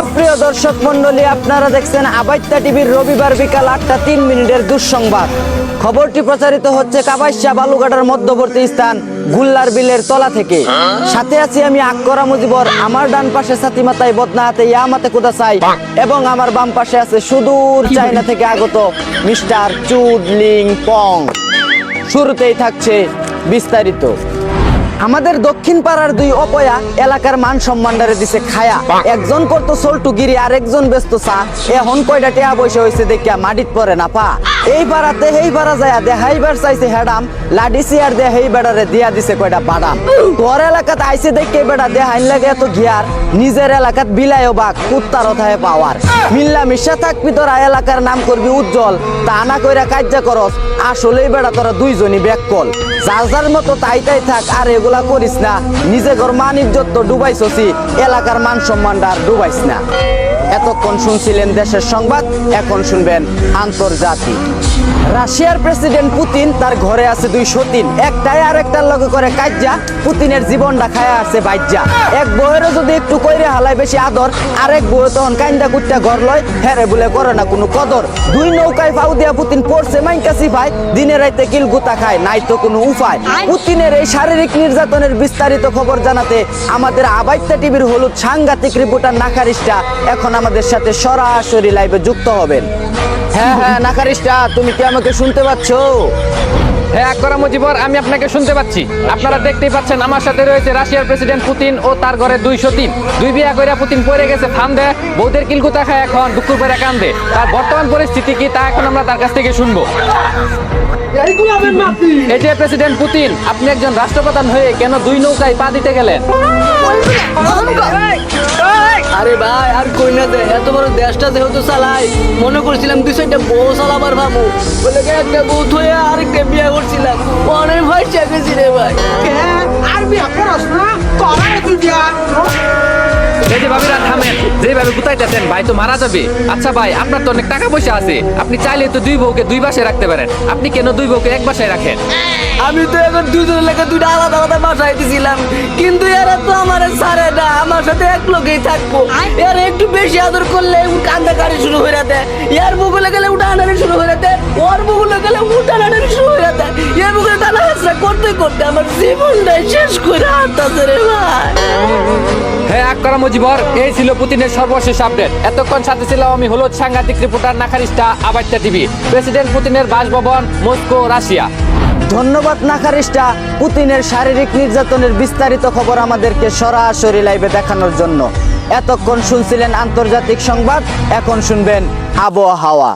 সুপ্রিয় দর্শক মন্ডলী আপনারা দেখছেন আবাইত্যা টিভির রবিবার বিকাল আটটা তিন মিনিটের দুঃসংবাদ। খবরটি প্রচারিত হচ্ছে কাবাইশা বালুঘাটার মধ্যবর্তী স্থান গুল্লার বিলের তলা থেকে। সাথে আছি আমি আক্করা মুজিবর। আমার ডান পাশে সাথী মাতায় বদনা হাতে ইয়ামাতে কুদাসাই এবং আমার বাম পাশে আছে সুদূর চাইনা থেকে আগত মিস্টার চুডলিং পং। শুরুতেই থাকছে বিস্তারিত। আমাদের দক্ষিণ পাড়ার দুই অপয়া এলাকার মান সম্মান দিছে খায়া। একজন করতো সল্টু গিরি আর একজন ব্যস্ত চা। এখন কয়টা টেয়া বসে হয়েছে দেখিয়া মাটিত পরে না পা। এই পাড়াতে এই পাড়া যায় দেখাইবার চাইছে হেডাম। লাডিসি আর দে, হেই বেড়ারে দিয়া দিছে কয়টা বাদাম তোর এলাকাতে আইসে দেখে বেড়া দেহাইন লাগে এত গিয়ার নিজের এলাকাত বিলায়ও বাঘ, কুত্তার অথায় পাওয়ার। মিল্লা মিশা থাকবি তোরা, এলাকার নাম করবি উজ্জ্বল। তা না কইরা কার্যা করস আসলেই বেড়া তোরা দুইজনই ব্যাক কল যার যার মতো তাই তাই থাক, আর এগুলা করিস না। নিজে ঘর মান ইজ্জত তো ডুবাইছসি এলাকার মান সম্মানটা আর ডুবাইস না। এতক্ষণ শুনছিলেন দেশের সংবাদ এখন শুনবেন আন্তর্জাতিক। রাশিয়ার প্রেসিডেন্ট পুতিন তার ঘরে আছে দুই সতীন। একটাই আর একটার লগে করে কাজ্যা পুতিনের জীবনটা খায়া আছে বাইজ্জা। এক বউয়েরও যদি একটু কইরে হালাই বেশি আদর আরেক বউ তখন কাইন্দা কুট্টা ঘর লয় হেরে বলে করে না কোনো কদর। দুই নৌকায় ফাউ দিয়া পুতিন পড়ছে মাইনকাসি ভাই দিনে রাইতে কিল গুতা খায় নাই তো কোনো উপায়। পুতিনের এই শারীরিক নির্যাতনের বিস্তারিত খবর জানাতে আমাদের আবাইত্যা টিভির হলুদ সাংঘাতিক রিপোর্টার নাকারিস্টা এখন আমাদের সাথে সরাসরি লাইভে যুক্ত হবেন। হ্যাঁ হ্যাঁ নাকারিস্টা তুমি কি আমাকে শুনতে পাচ্ছ? হ্যাঁ আমি আপনাকে শুনতে পাচ্ছি। আপনারা দেখতেই পাচ্ছেন, আমার সাথে রয়েছে রাশিয়ার প্রেসিডেন্ট পুতিন ও তার ঘরে দুইশো তিন। দুই বিয়া পুতিন পড়ে গেছে বৌদের কিলকুতা খায় এখন দুঃখ করে কান্দে। তার বর্তমান পরিস্থিতি কি, তা এখন আমরা তার কাছ থেকে শুনব। এই যে প্রেসিডেন্ট পুতিন, আপনি একজন রাষ্ট্রপ্রধান হয়ে কেন দুই নৌকায় পা দিতে গেলেন? আরে ভাই, আর কই না এত বড় দেশটা যেহেতু চালাই, মনে করছিলাম দুই সাইডটা বউ চালাবার ভাবো। বলে একটা বউ থয়ে আরেকটা আচ্ছা আপনি চাইলে তো দুই বউকে দুই বাসায় রাখতে পারেন। আপনি কেন দুই বউকে এক বাসায় রাখেন? আমি তো এখন দুজনের লেগে দুইটা আলাদা আলাদা বাসায় দিছিলাম কিন্তু এরা তো আমার সারে না। আমার সাথে এক লোকেই থাকব। এর একটু বেশি আদর করলে কান্দা কারি শুরু হয়ে যেতে এর বুকুলে গেলে উঠা শুরু হয়ে যেতে ওর বুকুলে গেলে উঠা আনানি করতে করতে আমার জীবনটাই শেষ করে হাঁটতেছে রে ভাই। হ্যাঁ আকরা মুজিবর এই ছিল পুতিনের সর্বশেষ আপডেট। এতক্ষণ সাথে ছিলাম আমি হলুদ সাংঘাতিক রিপোর্টার নাখারিস্টা আবাইত্যা টিভি। প্রেসিডেন্ট পুতিনের বাসভবন মস্কো রাশিয়া। ধন্যবাদ নাকারিস্টা পুতিনের শারীরিক নির্যাতনের বিস্তারিত খবর আমাদেরকে সরাসরি লাইভে দেখানোর জন্য। এতক্ষণ শুনছিলেন আন্তর্জাতিক সংবাদ এখন শুনবেন আবহাওয়া।